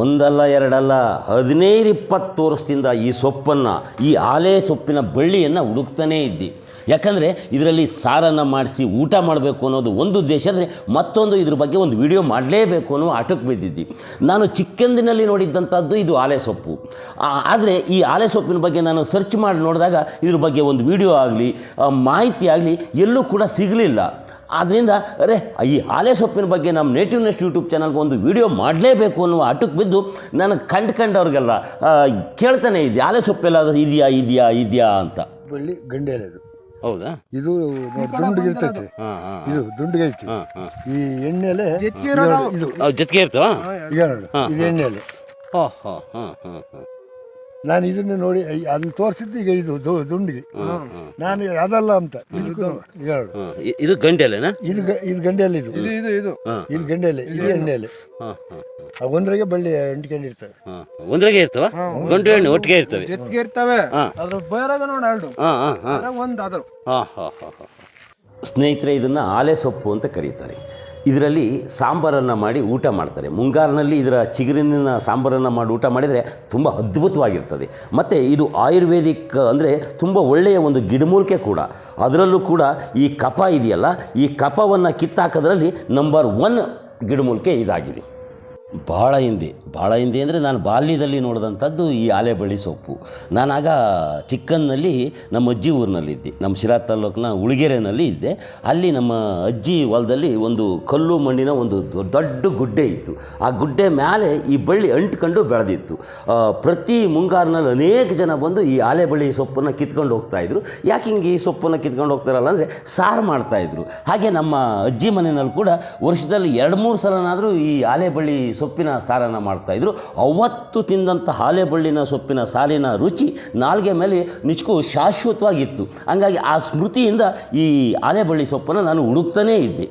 ಒಂದಲ್ಲ, ಎರಡಲ್ಲ, ಹದಿನೈದು, ಇಪ್ಪತ್ತು ವರ್ಷದಿಂದ ಈ ಸೊಪ್ಪನ್ನು, ಈ ಆಲೆ ಸೊಪ್ಪಿನ ಬಳ್ಳಿಯನ್ನು ಹುಡುಕ್ತಾನೇ ಇದ್ದಿ. ಯಾಕಂದರೆ ಇದರಲ್ಲಿ ಸಾರನ್ನು ಮಾಡಿಸಿ ಊಟ ಮಾಡಬೇಕು ಅನ್ನೋದು ಒಂದು ಉದ್ದೇಶ ಅಂದರೆ ಮತ್ತೊಂದು ಇದ್ರ ಬಗ್ಗೆ ಒಂದು ವಿಡಿಯೋ ಮಾಡಲೇಬೇಕು ಅನ್ನೋ ಆಟಕ್ಕೆ ಬಿದ್ದಿದ್ದಿ. ನಾನು ಚಿಕ್ಕಂದಿನಲ್ಲಿ ನೋಡಿದ್ದಂಥದ್ದು ಇದು ಆಲೆ ಸೊಪ್ಪು. ಆದರೆ ಈ ಆಲೆ ಸೊಪ್ಪಿನ ಬಗ್ಗೆ ನಾನು ಸರ್ಚ್ ಮಾಡಿ ನೋಡಿದಾಗ ಇದ್ರ ಬಗ್ಗೆ ಒಂದು ವಿಡಿಯೋ ಆಗಲಿ ಮಾಹಿತಿ ಆಗಲಿ ಎಲ್ಲೂ ಕೂಡ ಸಿಗಲಿಲ್ಲ. ಆದ್ದರಿಂದ ಅರೆ ಈ ಆಲೆ ಸೊಪ್ಪಿನ ಬಗ್ಗೆ ನಮ್ಮ ನೇಟಿವ್ ನೆಸ್ಟ್ ಯೂಟ್ಯೂಬ್ ಚಾನಲ್ಗೆ ಒಂದು ವಿಡಿಯೋ ಮಾಡಲೇಬೇಕು ಅನ್ನುವ ಆಟಕ್ಕೆ ಬಿದ್ದು ನಾನು ಕಂಡು ಕಂಡವ್ರಿಗೆಲ್ಲ ಕೇಳ್ತಾನೆ ಇದೆ ಹಾಲೆ ಸೊಪ್ಪೆಲ್ಲ ಇದೆಯಾ ಇದೆಯಾ ಇದೆಯಾ ಅಂತ. ಬಳ್ಳಿ ಗಂಡೆಲೆ ಇದು ಹೌದಾ? ಇದು ದುಂಡಿಗೆ ದುಂಡಗಿರ್ತೈತೆ ಹಾಂ ಹಾಂ ಇದು ದುಂಡಿಗೆ ಹಾಂ ಹಾಂ. ಈ ಎಣ್ಣೆಲೆ ಇದು ಜೊತೆಗೆ ಇರ್ತವಾ? ಈಗ ನೋಡು ಇದು ಎಣ್ಣೆಲೆ. ಹಾಂ ಹಾಂ ಹಾಂ ಹಾಂ ಹಾಂ. ನಾನು ಇದನ್ನ ನೋಡಿ ಅಲ್ಲಿ ಅದನ್ನ ತೋರಿಸಿದ್ದು ಈಗ ಇದು ದು- ದುಂಡಿಗೆ. ನಾನು ಅದಲ್ಲ ಅಂತ. ಇದಕ್ಕೂ ಎರಡು ಇದು ಗಂಟೆಲೆನಾ ಇದು ಗ- ಇದು ಗಂಡೆಲೆ ಇದು. ಇದು ಇದು ಇದು. ಗಂಡೆಲೆ ಇದು ಹಾಂ ಹಾಂ ಆ ಒಂದ್ರಾಗೆ ಬಳ್ಳಿ ಅಂಟ್ಕೊಂಡಿರ್ತವೆ ಹಾಂ ಒಂದ್ರಾಗೆ ಇರ್ತವ? ಗಂಟು ಎಣ್ಣೆ ಒಟ್ಟಿಗೆ ಇರ್ತವೆ? ಜೊತೆಗೆ ಇರ್ತವೆ. ಹಾ. ಅದ್ರ ನೋಡಿ ಎರಡು. ಹಾಂ ಹಾಂ ಹಾಂ. ಅದ್ರಾಗ ಒಂದ್ ಅದ್ರ ಹಾಂ ಹಾಂ ಹಾಂ ಹಾಂ. ಸ್ನೇಹಿತರೆ ಇದನ್ನು ಆಲೆ ಸೊಪ್ಪು ಅಂತ ಕರೀತಾರೆ. ಇದರಲ್ಲಿ ಸಾಂಬಾರನ್ನು ಮಾಡಿ ಊಟ ಮಾಡ್ತಾರೆ. ಮುಂಗಾರಿನಲ್ಲಿ ಇದರ ಚಿಗುರಿನ ಸಾಂಬಾರನ್ನು ಮಾಡಿ ಊಟ ಮಾಡಿದರೆ ತುಂಬ ಅದ್ಭುತವಾಗಿರ್ತದೆ. ಮತ್ತು ಇದು ಆಯುರ್ವೇದಿಕ್ ಅಂದರೆ ತುಂಬ ಒಳ್ಳೆಯ ಒಂದು ಗಿಡಮೂಲಿಕೆ ಕೂಡ. ಅದರಲ್ಲೂ ಕೂಡ ಈ ಕಫ ಇದೆಯಲ್ಲ, ಈ ಕಫವನ್ನು ಕಿತ್ತಾಕೋದ್ರಲ್ಲಿ ನಂಬರ್ ಒನ್ ಗಿಡಮೂಲಿಕೆ ಇದಾಗಿದೆ. ಭಾಳ ಹಿಂದೆ ಭಾಳ ಹಿಂದೆ ಅಂದರೆ ನಾನು ಬಾಲ್ಯದಲ್ಲಿ ನೋಡಿದಂಥದ್ದು ಈ ಆಲೆಬಳ್ಳಿ ಸೊಪ್ಪು. ನಾನಾಗ ಚಿಕ್ಕನ್ನಲ್ಲಿ ನಮ್ಮ ಅಜ್ಜಿ ಊರಿನಲ್ಲಿದ್ದೆ, ನಮ್ಮ ಶಿರಾ ತಾಲೂಕಿನ ಉಳಿಗೆರೆನಲ್ಲಿ ಇದ್ದೆ. ಅಲ್ಲಿ ನಮ್ಮ ಅಜ್ಜಿ ಹೊಲದಲ್ಲಿ ಒಂದು ಕಲ್ಲು ಮಣ್ಣಿನ ಒಂದು ದೊಡ್ಡ ಗುಡ್ಡೆ ಇತ್ತು. ಆ ಗುಡ್ಡೆ ಮೇಲೆ ಈ ಬಳ್ಳಿ ಅಂಟ್ಕೊಂಡು ಬೆಳೆದಿತ್ತು. ಪ್ರತಿ ಮುಂಗಾರಿನಲ್ಲಿ ಅನೇಕ ಜನ ಬಂದು ಈ ಆಲೆಬಳ್ಳಿ ಸೊಪ್ಪನ್ನು ಕಿತ್ಕೊಂಡು ಹೋಗ್ತಾಯಿದ್ರು ಯಾಕೆ ಹಿಂಗೆ ಈ ಸೊಪ್ಪನ್ನು ಕಿತ್ಕೊಂಡು ಹೋಗ್ತಾರಲ್ಲ ಅಂದರೆ ಸಾರು ಮಾಡ್ತಾಯಿದ್ರು ಹಾಗೆ ನಮ್ಮ ಅಜ್ಜಿ ಮನೆಯಲ್ಲಿ ಕೂಡ ವರ್ಷದಲ್ಲಿ ಎರಡು ಮೂರು ಸಲನಾದರೂ ಈ ಆಲೆಬಳ್ಳಿ ಸೊಪ್ಪಿನ ಸಾರನ್ನು ಮಾಡ್ತಾಯಿದ್ರು ಅವತ್ತು ತಿಂದಂಥ ಹಾಲೆಬಳ್ಳಿನ ಸೊಪ್ಪಿನ ಸಾಲಿನ ರುಚಿ ನಾಲ್ಗೆ ಮೇಲೆ ನಿಜಕ್ಕೂ ಶಾಶ್ವತವಾಗಿತ್ತು. ಹಂಗಾಗಿ ಆ ಸ್ಮೃತಿಯಿಂದ ಈ ಆಲೆಬಳ್ಳಿ ಸೊಪ್ಪನ್ನು ನಾನು ಹುಡುಕ್ತಾನೇ ಇದ್ದೆ.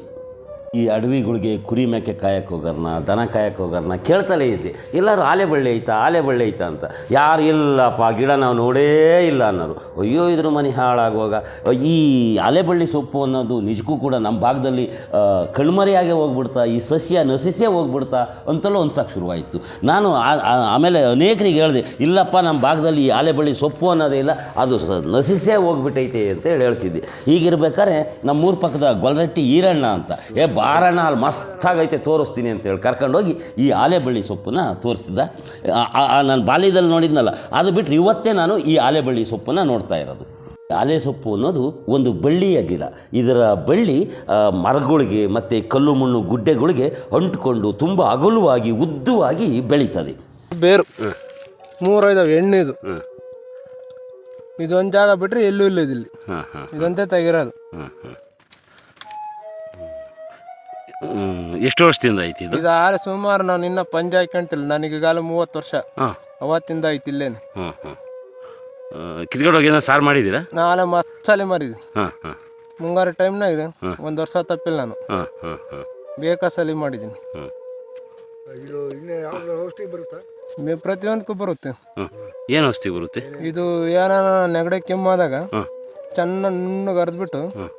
ಈ ಅಡವಿಗಳಿಗೆ ಕುರಿ ಮೇಕೆ ಕಾಯಕ್ಕೆ ಹೋಗೋರ್ನ, ದನ ಕಾಯಕ್ಕೆ ಹೋಗೋರ್ನ ಕೇಳ್ತಲೇ ಇದ್ದೆ. ಎಲ್ಲರೂ ಆಲೆ ಬಳ್ಳಿ ಐತಾ, ಆಲೆ ಬಳ್ಳಿ ಐತಾ ಅಂತ. ಯಾರು ಇಲ್ಲಪ್ಪ, ಗಿಡ ನಾವು ನೋಡೇ ಇಲ್ಲ ಅನ್ನೋರು. ಅಯ್ಯೋ, ಇದ್ರ ಮನೆ ಹಾಳಾಗುವಾಗ. ಈ ಆಲೆ ಬಳ್ಳಿ ಸೊಪ್ಪು ಅನ್ನೋದು ನಿಜಕ್ಕೂ ಕೂಡ ನಮ್ಮ ಭಾಗದಲ್ಲಿ ಕಣ್ಮರೆಯಾಗೆ ಹೋಗ್ಬಿಡ್ತಾ, ಈ ಸಸ್ಯ ನಸಿಸೇ ಹೋಗ್ಬಿಡ್ತಾ ಅಂತಲೂ ಅನ್ಸಕ್ಕೆ ಶುರುವಾಯಿತು. ನಾನು ಆಮೇಲೆ ಅನೇಕರಿಗೆ ಹೇಳಿದೆ, ಇಲ್ಲಪ್ಪ, ನಮ್ಮ ಭಾಗದಲ್ಲಿ ಈ ಆಲೆ ಬಳ್ಳಿ ಸೊಪ್ಪು ಅನ್ನೋದೇ ಇಲ್ಲ, ಅದು ನಸಿಸೇ ಹೋಗ್ಬಿಟ್ಟೈತೆ ಅಂತೇಳಿ ಹೇಳ್ತಿದ್ದೆ. ಹೀಗಿರ್ಬೇಕಾದ್ರೆ ನಮ್ಮೂರ ಪಕ್ಕದ ಗೊಲ್ರಟ್ಟಿ ಈರಣ್ಣ ಅಂತ. ಏ ಬಾರಣ್ಣ ನಾಲ್ ಮಸ್ತಾಗೈತೆ ತೋರಿಸ್ತೀನಿ ಅಂತೇಳಿ ಕರ್ಕೊಂಡೋಗಿ ಈ ಆಲೆಬಳ್ಳಿ ಸೊಪ್ಪನ್ನ ತೋರಿಸಿದ. ನಾನು ಬಾಲ್ಯದಲ್ಲಿ ನೋಡಿದ್ನಲ್ಲ ಅದು ಬಿಟ್ಟರೆ ಇವತ್ತೇ ನಾನು ಈ ಆಲೆಬಳ್ಳಿ ಸೊಪ್ಪನ್ನು ನೋಡ್ತಾ ಇರೋದು. ಆಲೆ ಸೊಪ್ಪು ಅನ್ನೋದು ಒಂದು ಬಳ್ಳಿಯ ಗಿಡ. ಇದರ ಬಳ್ಳಿ ಮರಗಳಿಗೆ ಮತ್ತು ಕಲ್ಲು ಮಣ್ಣು ಗುಡ್ಡೆಗಳಿಗೆ ಅಂಟುಕೊಂಡು ತುಂಬ ಅಗಲುವಾಗಿ ಉದ್ದವಾಗಿ ಬೆಳೀತದೆ. ಬೇರು. ಮೂರೈದು ಎಣ್ಣೆದು ಇದೊಂದು ಇದೊಂದ್ ಜಾಗ ಬಿಟ್ಟರೆ ಎಲ್ಲೂ ಇಲ್ಲ ಹಾಂ ಇದಂತೆ ತೆಗಿರೋದು. ಎಷ್ಟು ವರ್ಷದಿಂದ ಐತಿ ಇದು? ಇದಾರೆ ಆರೆ ಸುಮಾರು ನಾನು ಇನ್ನ ಪಂಜ ನನಗೆ ನನಗೀಗಾಲ ಮೂವತ್ತು ವರ್ಷ. ಹಾಂ. ಅವತ್ತಿಂದ ಐತಿ ಇಲ್ಲೇನೆ. ಹಾಂ ಹಾಂ. ಕಿತ್ಕೊಂಡು ಹೋಗಿ ಏನೋ ಸಾರು ಮಾಡಿದ್ದೀರಾ? ನಾಳೆ ಮತ್ತಲೆ ಮಾರಿದ್ವಿ ಹಾಂ ಹಾಂ. ಮುಂಗಾರು ಟೈಮ್ನಾಗ ಒಂದು ವರ್ಷ ತಪ್ಪಿಲ್ಲ ನಾನು. ಹಾಂ ಹಾಂ ಹಾಂ. ಬೇಕಾ ಸಲಿ ಮಾಡಿದ್ದೀನಿ. ಹ್ಞೂ ಬೆ- ಪ್ರತಿಯೊಂದಕ್ಕೂ ಬರುತ್ತೆ. ಹಾಂ. ಏನು ಔಷಧಿ ಬರುತ್ತೆ? ಇದು ಏನಾರ ನೆಗಡೆ ಕೆಮ್ಮಾದಾಗ ಆದಾಗ ಚೆನ್ನಾಗಿ ನುಣ್ಣಗೆ ಅರ್ದ್ಬಿಟ್ಟು ಹಾಂ.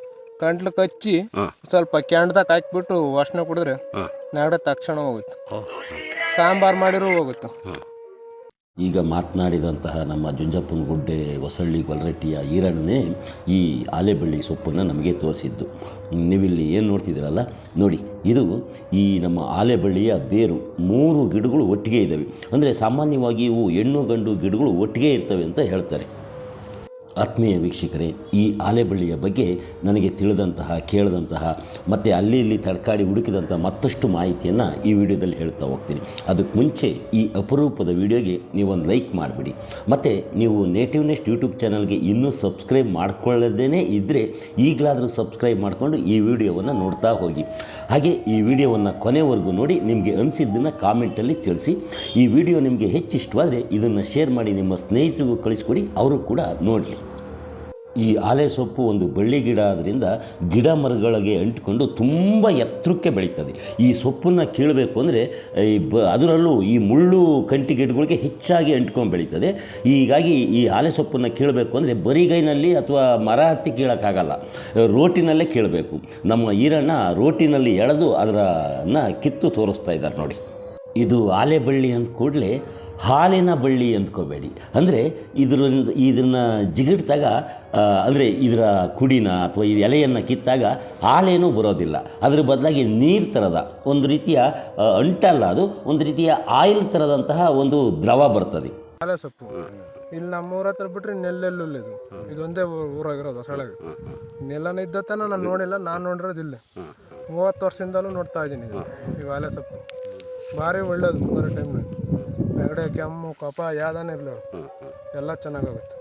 ಗಂಟ್ಲು ಕಚ್ಚಿ ಹಾಂ. ಸ್ವಲ್ಪ ಕ್ಯಾಂಡ್ದಾಗ ಹಾಕ್ಬಿಟ್ಟು ವಾಸನೆ ಕುಡಿದ್ರೆ ನಾಡ ತಕ್ಷಣ ಹೋಗುತ್ತೆ. ಸಾಂಬಾರ್ ಮಾಡಿರೂ ಹೋಗುತ್ತೆ. ಈಗ ಮಾತನಾಡಿದಂತಹ ನಮ್ಮ ಜುಂಜಪ್ಪನ ಗುಡ್ಡೆ ಹೊಸಳ್ಳಿ ಗೊಲ್ರಟ್ಟಿಯ ಈರಣ್ಣನೇ ಈ ಆಲೆಬಳ್ಳಿ ಸೊಪ್ಪನ್ನು ನಮಗೆ ತೋರಿಸಿದ್ದು. ನೀವಿಲ್ಲಿ ಏನು ನೋಡ್ತಿದ್ದೀರಲ್ಲ ನೋಡಿ ಇದು ಈ ನಮ್ಮ ಆಲೆಬಳ್ಳಿಯ ಬೇರು ಮೂರು ಗಿಡಗಳು ಒಟ್ಟಿಗೆ ಇದ್ದಾವೆ ಅಂದರೆ ಸಾಮಾನ್ಯವಾಗಿ ಇವು ಹೆಣ್ಣು ಗಂಡು ಗಿಡಗಳು ಒಟ್ಟಿಗೆ ಇರ್ತವೆ ಅಂತ ಹೇಳ್ತಾರೆ. ಆತ್ಮೀಯ ವೀಕ್ಷಕರೇ, ಈ ಆಲೆಬಳ್ಳಿಯ ಬಗ್ಗೆ ನನಗೆ ತಿಳಿದಂತಹ, ಕೇಳಿದಂತಹ, ಮತ್ತು ಅಲ್ಲಿ ಇಲ್ಲಿ ತಡ್ಕಾಡಿ ಹುಡುಕಿದಂಥ ಮತ್ತಷ್ಟು ಮಾಹಿತಿಯನ್ನು ಈ ವಿಡಿಯೋದಲ್ಲಿ ಹೇಳ್ತಾ ಹೋಗ್ತೀನಿ. ಅದಕ್ಕೆ ಮುಂಚೆ ಈ ಅಪರೂಪದ ವಿಡಿಯೋಗೆ ನೀವೊಂದು ಲೈಕ್ ಮಾಡಿಬಿಡಿ. ಮತ್ತು ನೀವು ನೇಟಿವ್ ನೆಸ್ಟ್ ಯೂಟ್ಯೂಬ್ ಚಾನಲ್ಗೆ ಇನ್ನೂ ಸಬ್ಸ್ಕ್ರೈಬ್ ಮಾಡ್ಕೊಳ್ಳದೇ ಇದ್ದರೆ ಈಗಲಾದರೂ ಸಬ್ಸ್ಕ್ರೈಬ್ ಮಾಡಿಕೊಂಡು ಈ ವಿಡಿಯೋವನ್ನು ನೋಡ್ತಾ ಹೋಗಿ. ಹಾಗೆ ಈ ವಿಡಿಯೋವನ್ನು ಕೊನೆವರೆಗೂ ನೋಡಿ, ನಿಮಗೆ ಅನಿಸಿದ್ದನ್ನು ಕಾಮೆಂಟಲ್ಲಿ ತಿಳಿಸಿ. ಈ ವಿಡಿಯೋ ನಿಮಗೆ ಹೆಚ್ಚು ಇಷ್ಟವಾದರೆ ಇದನ್ನು ಶೇರ್ ಮಾಡಿ, ನಿಮ್ಮ ಸ್ನೇಹಿತರಿಗೂ ಕಳಿಸ್ಕೊಡಿ, ಅವರು ಕೂಡ ನೋಡಲಿ. ಈ ಆಲೆ ಸೊಪ್ಪು ಒಂದು ಬಳ್ಳಿ ಗಿಡ ಆದ್ದರಿಂದ ಗಿಡ ಮರಗಳಿಗೆ ಅಂಟಿಕೊಂಡು ತುಂಬ ಎತ್ತರಕ್ಕೆ ಬೆಳೀತದೆ. ಈ ಸೊಪ್ಪನ್ನು ಕೀಳಬೇಕು ಅಂದರೆ ಈ ಬ ಅದರಲ್ಲೂ ಈ ಮುಳ್ಳು ಕಂಟಿ ಗಿಡಗಳಿಗೆ ಹೆಚ್ಚಾಗಿ ಅಂಟ್ಕೊಂಡು ಬೆಳೀತದೆ. ಹೀಗಾಗಿ ಈ ಆಲೆ ಸೊಪ್ಪನ್ನು ಕೀಳಬೇಕು ಅಂದರೆ ಬರಿಗೈನಲ್ಲಿ ಅಥವಾ ಮರ ಹತ್ತಿ ಕೀಳೋಕ್ಕಾಗಲ್ಲ. ರೋಟಿನಲ್ಲೇ ಕೀಳಬೇಕು. ನಮ್ಮ ಈರಣ್ಣ ರೋಟಿನಲ್ಲಿ ಎಳೆದು ಅದರನ್ನ ಕಿತ್ತು ತೋರಿಸ್ತಾ ಇದ್ದಾರೆ ನೋಡಿ. ಇದು ಆಲೆ ಬಳ್ಳಿ ಅಂದ ಕೂಡಲೇ ಹಾಲಿನ ಬಳ್ಳಿ ಅಂದ್ಕೋಬೇಡಿ ಅಂದರೆ ಇದರಿಂದ, ಇದನ್ನು ಜಿಗಿಡ್ತಾಗ ಅಂದರೆ ಇದರ ಕುಡಿನ ಅಥವಾ ಈ ಎಲೆಯನ್ನು ಕಿತ್ತಾಗ ಹಾಲೇನೂ ಬರೋದಿಲ್ಲ. ಅದರ ಬದಲಾಗಿ ನೀರು ಥರದ ಒಂದು ರೀತಿಯ ಅಂಟಲ್ಲ ಅದು, ಒಂದು ರೀತಿಯ ಆಯಿಲ್ ಥರದಂತಹ ಒಂದು ದ್ರವ ಬರ್ತದೆ. ಸೊಪ್ಪು. ಇಲ್ಲಿ ನಮ್ಮ ಊರ ಹತ್ರ ಬಿಟ್ರೆ ನೆಲ್ಲೆಲ್ಲುಲ್ಲ ಇದು. ಇದೊಂದೇ ಊರಾಗಿರೋದು ನೆಲ್ಲನ ಇದ್ದತನ ನಾನು ನೋಡಿಲ್ಲ, ನಾನು ನೋಡಿರೋದಿಲ್ಲ ಮೂವತ್ತು ವರ್ಷದಿಂದಲೂ ನೋಡ್ತಾ ಇದ್ದೀನಿ ಇದು. ಈ ಸೊಪ್ಪು. ಭಾರಿ ಒಳ್ಳೇದು ಮುಂಗಾರು ಟೈಮ್ನಾಗ ನೆಗಡೆ ಕೆಮ್ಮು ಕಫ ಯಾವ್ದಾನ ಇರಲಿ ಎಲ್ಲ ಚೆನ್ನಾಗಾಗುತ್ತೆ.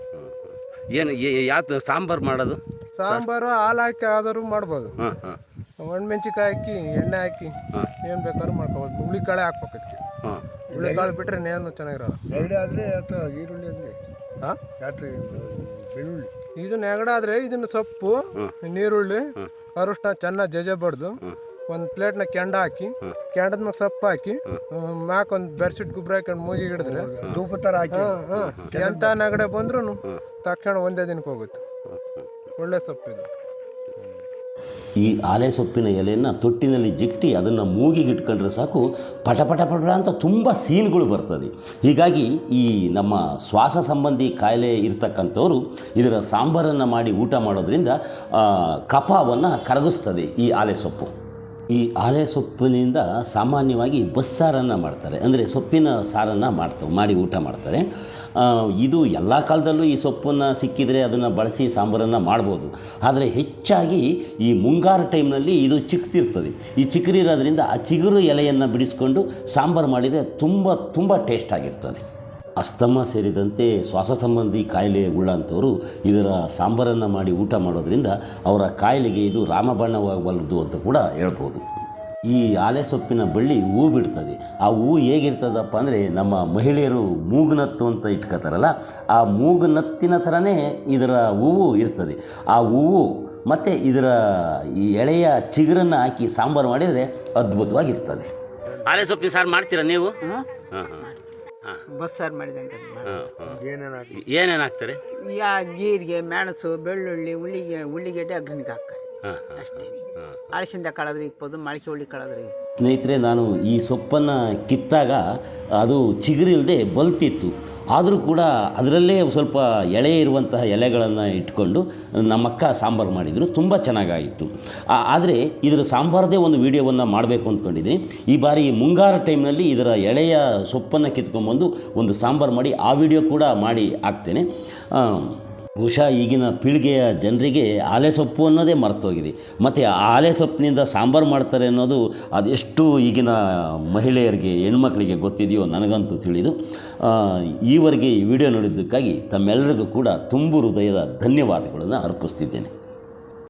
ಏನು ಯಾವ ಸಾಂಬಾರು ಮಾಡೋದು? ಸಾಂಬಾರು ಹಾಲು ಹಾಕಿ ಆದರೂ ಮಾಡ್ಬೋದು. ಒಣಮೆಣ್ಸಿಕಾಯಿ ಹಾಕಿ ಎಣ್ಣೆ ಹಾಕಿ ಏನು ಬೇಕಾದ್ರೂ ಮಾಡ್ಕೋಬೋದು. ಹುಳಿಕಾಳೆ ಹಾಕ್ಬೇಕು ಅದಕ್ಕೆ ಹುಳಿಕಾಳು ಹುಳಿ ಕಾಳು ಬಿಟ್ರೆ ನೇನು ಚೆನ್ನಾಗಿರಲ್ಲ. ನೆಗಡಿ ಆದರೆ ಅಥವಾ ಈರುಳ್ಳಿ ಅಂದರೆ? ಹಾಂ ಬೆಳ್ಳುಳ್ಳಿ. ಇದು ನೆಗಡ ಆದರೆ ಇದನ್ನ ಸೊಪ್ಪು ನೀರುಳ್ಳಿ ಅರಿಶಿನ ಚೆನ್ನಾಗಿ ಜಜೆ ಬಡ್ದು ಒಂದು ಪ್ಲೇಟ್ನ ಕೆಂಡ ಹಾಕಿ ಕೆಂಡದ ಮ್ಯಾಗ ಸೊಪ್ಪು ಹಾಕಿ ಮ್ಯಾಕ್ ಒಂದು ಬೆಡ್ಶೀಟ್ ಗುಬ್ರ ಹಾಕೊಂಡು ಮೂಗಿ ಹಿಡಿದ್ರೆ ಧೂಪ ಥರ ಹಾಕಿ. ಎಂಥ ನಗಡೆ ಬಂದ್ರು ತಕ್ಷಣ ಒಂದೇ ದಿನಕ್ಕೆ ಹೋಗುತ್ತೆ. ಒಳ್ಳೆ ಸೊಪ್ಪು ಇದು. ಈ ಆಲೆ ಸೊಪ್ಪಿನ ಎಲೆಯನ್ನು ತೊಟ್ಟಿನಲ್ಲಿ ಜಿಕ್ಟಿ ಅದನ್ನು ಮೂಗಿಗೆ ಇಟ್ಕೊಂಡ್ರೆ ಸಾಕು ಪಟ ಪಟ ಪಟ ಅಂತ ತುಂಬ ಸೀನ್ಗಳು ಬರ್ತದೆ. ಹೀಗಾಗಿ ಈ ನಮ್ಮ ಶ್ವಾಸ ಸಂಬಂಧಿ ಕಾಯಿಲೆ ಇರ್ತಕ್ಕಂಥವ್ರು ಇದರ ಸಾಂಬಾರನ್ನು ಮಾಡಿ ಊಟ ಮಾಡೋದ್ರಿಂದ ಕಪಾವನ್ನು ಕಫವನ್ನು ಕರಗಿಸ್ತದೆ ಈ ಆಲೆ ಸೊಪ್ಪು. ಈ ಆಲೆ ಸೊಪ್ಪಿನಿಂದ ಸಾಮಾನ್ಯವಾಗಿ ಬಸ್ಸಾರನ್ನು ಮಾಡ್ತಾರೆ. ಅಂದರೆ ಸೊಪ್ಪಿನ ಸಾರನ್ನು ಮಾಡ್ತಾರೆ ಮಾಡಿ ಊಟ ಮಾಡ್ತಾರೆ. ಇದು ಎಲ್ಲ ಕಾಲದಲ್ಲೂ ಈ ಸೊಪ್ಪನ್ನು ಸಿಕ್ಕಿದರೆ ಅದನ್ನು ಬಳಸಿ ಸಾಂಬಾರನ್ನು ಮಾಡ್ಬೋದು. ಆದರೆ ಹೆಚ್ಚಾಗಿ ಈ ಮುಂಗಾರು ಟೈಮ್ನಲ್ಲಿ ಇದು ಚಿಕ್ಕತಿರ್ತದೆ ಈ ಚಿಕ್ಕರಿರೋದ್ರಿಂದ ಆ ಚಿಗುರು ಎಲೆಯನ್ನು ಬಿಡಿಸ್ಕೊಂಡು ಸಾಂಬಾರು ಮಾಡಿದರೆ ತುಂಬ ತುಂಬ ಟೇಸ್ಟ್ ಆಗಿರ್ತದೆ. ಅಸ್ತಮ ಸೇರಿದಂತೆ ಶ್ವಾಸ ಸಂಬಂಧಿ ಕಾಯಿಲೆ ಉಳ್ಳಂಥವರು ಇದರ ಸಾಂಬಾರನ್ನು ಮಾಡಿ ಊಟ ಮಾಡೋದರಿಂದ ಅವರ ಕಾಯಿಲೆಗೆ ಇದು ರಾಮಬಾಣವಾಗಬಲ್ಲದು ಅಂತ ಕೂಡ ಹೇಳ್ಬೋದು. ಈ ಆಲೆ ಸೊಪ್ಪಿನ ಬಳ್ಳಿ ಹೂ ಬಿಡ್ತದೆ. ಆ ಹೂ ಹೇಗಿರ್ತದಪ್ಪ ಅಂದರೆ ನಮ್ಮ ಮಹಿಳೆಯರು ಮೂಗುನತ್ತು ಅಂತ ಇಟ್ಕೋತಾರಲ್ಲ ಆ ಮೂಗನತ್ತಿನ ಥರನೇ ಇದರ ಹೂವು ಇರ್ತದೆ. ಆ ಹೂವು ಮತ್ತು ಇದರ ಈ ಎಳೆಯ ಚಿಗುರನ್ನು ಹಾಕಿ ಸಾಂಬಾರು ಮಾಡಿದರೆ ಅದ್ಭುತವಾಗಿರ್ತದೆ. ಆಲೆ ಸೊಪ್ಪಿನ ಸಾರು ಮಾಡ್ತೀರಾ ನೀವು? ಹಾಂ. ಹಾಂ ಹಾಂ. ಬಸ್ಸಾರು ಮಾಡಿದಂಗೆ ಏನೇನು ಹಾಕಿ ಏನೇನು ಹಾಕ್ತಾರೆ ಯಾ ಜೀರಿಗೆ ಮೆಣಸು ಬೆಳ್ಳುಳ್ಳಿ ಉಳ್ಳಿಗೆ ಉಳ್ಳಿಗೆಡ್ಡೆ ಅಗ್ರಣಿಗೆ ಹಾಕ್ತಾರೆ. ಅಷ್ಟೇ ಅಳಸಿಂದ ಕಳದ್ರೆ ಇಕ್ಬೋದು, ಮೊಳಕೆ ಹುಳಿ ಕಳೆದ್ರೆ. ಸ್ನೇಹಿತರೆ, ನಾನು ಈ ಸೊಪ್ಪನ್ನು ಕಿತ್ತಾಗ ಅದು ಚಿಗುರಿಲ್ಲದೆ ಬಲ್ತಿತ್ತು. ಆದರೂ ಕೂಡ ಅದರಲ್ಲೇ ಸ್ವಲ್ಪ ಎಳೆ ಇರುವಂತಹ ಎಲೆಗಳನ್ನು ಇಟ್ಕೊಂಡು ನಮ್ಮಕ್ಕ ಸಾಂಬಾರು ಮಾಡಿದರು, ತುಂಬ ಚೆನ್ನಾಗಾಯಿತು. ಆದರೆ ಇದರ ಸಾಂಬಾರದೇ ಒಂದು ವೀಡಿಯೋವನ್ನು ಮಾಡಬೇಕು ಅಂದ್ಕೊಂಡಿದ್ದೀನಿ ಈ ಬಾರಿ ಮುಂಗಾರು ಟೈಮ್ನಲ್ಲಿ ಇದರ ಎಳೆಯ ಸೊಪ್ಪನ್ನು ಕಿತ್ಕೊಂಡ್ಬಂದು ಒಂದು ಸಾಂಬಾರು ಮಾಡಿ ಆ ವಿಡಿಯೋ ಕೂಡ ಮಾಡಿ ಹಾಕ್ತೇನೆ. ಬಹುಶಃ ಈಗಿನ ಪೀಳಿಗೆಯ ಜನರಿಗೆ ಆಲೆ ಸೊಪ್ಪು ಅನ್ನೋದೇ ಮರೆತೋಗಿದೆ. ಮತ್ತು ಆ ಆಲೆ ಸೊಪ್ಪಿನಿಂದ ಸಾಂಬಾರು ಮಾಡ್ತಾರೆ ಅನ್ನೋದು ಅದೆಷ್ಟು ಈಗಿನ ಮಹಿಳೆಯರಿಗೆ, ಹೆಣ್ಮಕ್ಳಿಗೆ ಗೊತ್ತಿದೆಯೋ ನನಗಂತೂ ತಿಳಿದು ಈವರೆಗೆ ಈ ವಿಡಿಯೋ ನೋಡಿದ್ದಕ್ಕಾಗಿ ತಮ್ಮೆಲ್ಲರಿಗೂ ಕೂಡ ತುಂಬು ಹೃದಯದ ಧನ್ಯವಾದಗಳನ್ನು ಅರ್ಪಿಸ್ತಿದ್ದೇನೆ.